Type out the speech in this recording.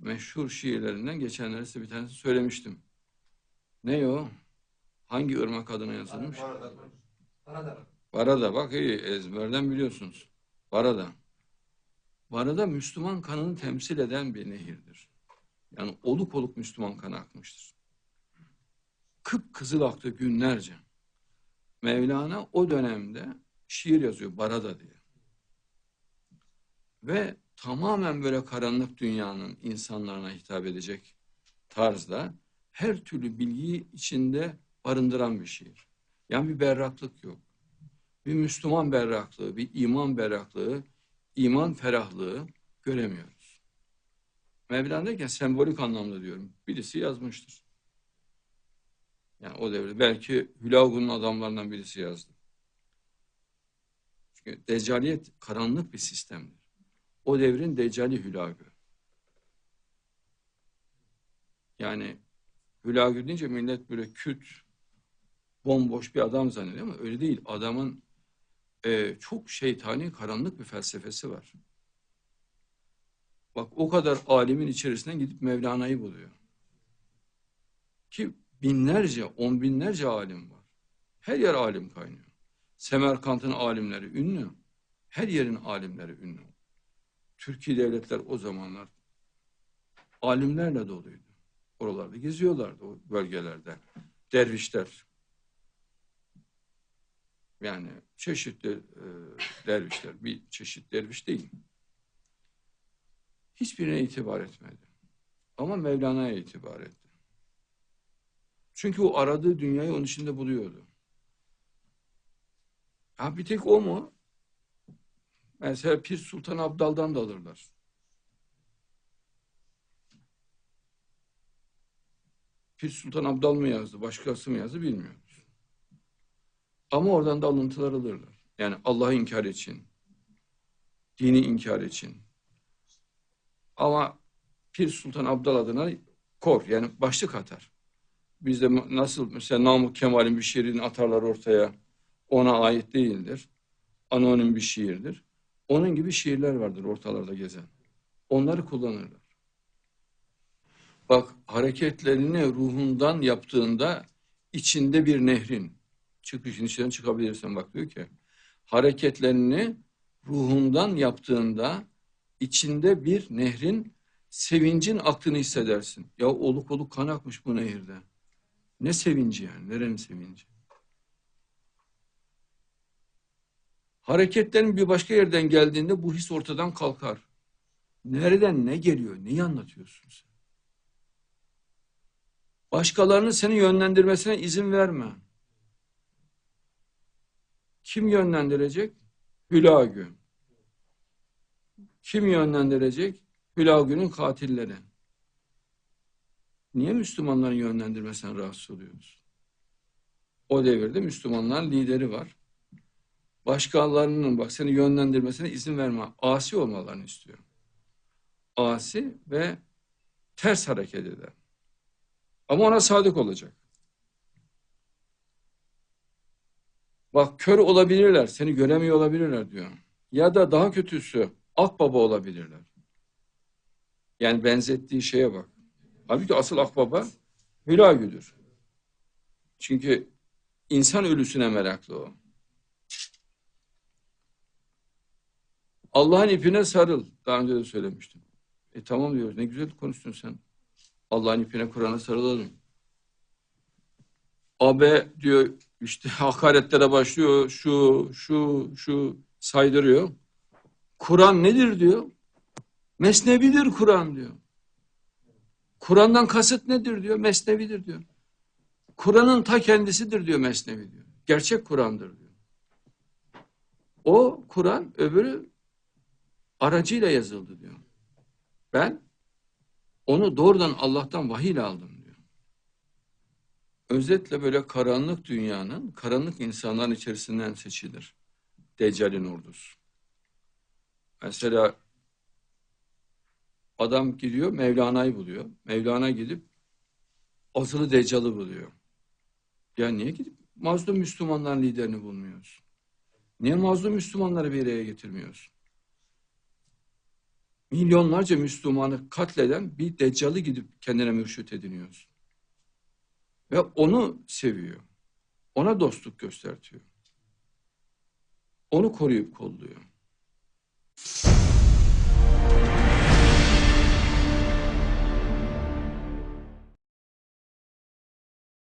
meşhur şiirlerinden geçenlerde size bir tanesi söylemiştim. Ne o? Hangi ırmak adına yazılmış? Arada. Varada bak iyi ezberden biliyorsunuz. Varada. Varada Müslüman kanını temsil eden bir nehirdir. Yani oluk oluk Müslüman kanı akmıştır. Kıpkızıl aktı günlerce. Mevlana o dönemde şiir yazıyor Barada diye. Ve tamamen böyle karanlık dünyanın insanlarına hitap edecek tarzda her türlü bilgiyi içinde barındıran bir şiir. Yani bir berraklık yok. Bir Müslüman berraklığı, bir iman berraklığı, iman ferahlığı göremiyoruz. Mevlana derken sembolik anlamda diyorum. Birisi yazmıştır. Yani o devirde belki Hülagu'nun adamlarından birisi yazdı. Çünkü deccaliyet karanlık bir sistemdir. O devrin deccali Hülagü. Yani Hülagü deyince millet böyle küt, bomboş bir adam zannediyor ama öyle değil. Adamın e, çok şeytani, karanlık bir felsefesi var. Bak o kadar alimin içerisinden gidip Mevlana'yı buluyor. Ki binlerce, on binlerce alim var. Her yer alim kaynıyor. Semerkant'ın alimleri ünlü. Her yerin alimleri ünlü. Türkiye devletler o zamanlar alimlerle doluydu. Oralarda geziyorlardı o bölgelerde. Dervişler. Yani çeşitli e, dervişler. Bir çeşit derviş değil. Hiçbirine itibar etmedi. Ama Mevlana'ya itibar etti. Çünkü o aradığı dünyayı onun içinde buluyordu. Ha bir tek o mu? Mesela Pir Sultan Abdal'dan da alırlar. Pir Sultan Abdal mı yazdı, başkası mı yazdı bilmiyoruz. Ama oradan da alıntılar alırlar. Yani Allah'ı inkar için, dini inkar için. Ama Pir Sultan Abdal adına kor, yani başlık atar. Bizde nasıl mesela Namık Kemal'in bir şiirini atarlar ortaya, ona ait değildir. Anonim bir şiirdir. Onun gibi şiirler vardır ortalarda gezen. Onları kullanırlar. Bak hareketlerini ruhundan yaptığında içinde bir nehrin çıkışın içinden çıkabilirsin bak diyor ki hareketlerini ruhundan yaptığında içinde bir nehrin sevincin aktığını hissedersin. Ya oluk oluk kan akmış bu nehirde. Ne sevinci yani? Nerenin sevinci? Hareketlerin bir başka yerden geldiğinde bu his ortadan kalkar. Nereden ne geliyor? Neyi anlatıyorsun sen? Başkalarının seni yönlendirmesine izin verme. Kim yönlendirecek? Hülagü. Kim yönlendirecek? Hülagü'nün katilleri. Niye Müslümanların yönlendirmesinden rahatsız oluyoruz? O devirde Müslümanların lideri var. Başkalarının bak seni yönlendirmesine izin verme. Asi olmalarını istiyor. Asi ve ters hareket eder. Ama ona sadık olacak. Bak kör olabilirler, seni göremiyor olabilirler diyor. Ya da daha kötüsü akbaba olabilirler. Yani benzettiği şeye bak. Halbuki asıl akbaba Hülagü'dür. Çünkü insan ölüsüne meraklı o. Allah'ın ipine sarıl. Daha önce de söylemiştim. E tamam diyoruz. Ne güzel konuştun sen. Allah'ın ipine Kur'an'a sarılalım. Abe diyor işte hakaretlere başlıyor. Şu, şu, şu saydırıyor. Kur'an nedir diyor. Mesnevidir Kur'an diyor. Kur'an'dan kasıt nedir diyor. Mesnevidir diyor. Kur'an'ın ta kendisidir diyor Mesnevi diyor. Gerçek Kur'an'dır diyor. O Kur'an öbürü aracıyla yazıldı diyor. Ben onu doğrudan Allah'tan vahiy aldım diyor. Özetle böyle karanlık dünyanın, karanlık insanların içerisinden seçilir. Deccal'in ordusu. Mesela adam gidiyor Mevlana'yı buluyor. Mevlana gidip asılı Deccal'ı buluyor. Ya niye gidip mazlum Müslümanların liderini bulmuyoruz? Niye mazlum Müslümanları bir araya getirmiyoruz? Milyonlarca Müslümanı katleden bir deccalı gidip kendine mürşit ediniyorsun. Ve onu seviyor. Ona dostluk göstertiyor. Onu koruyup kolluyor.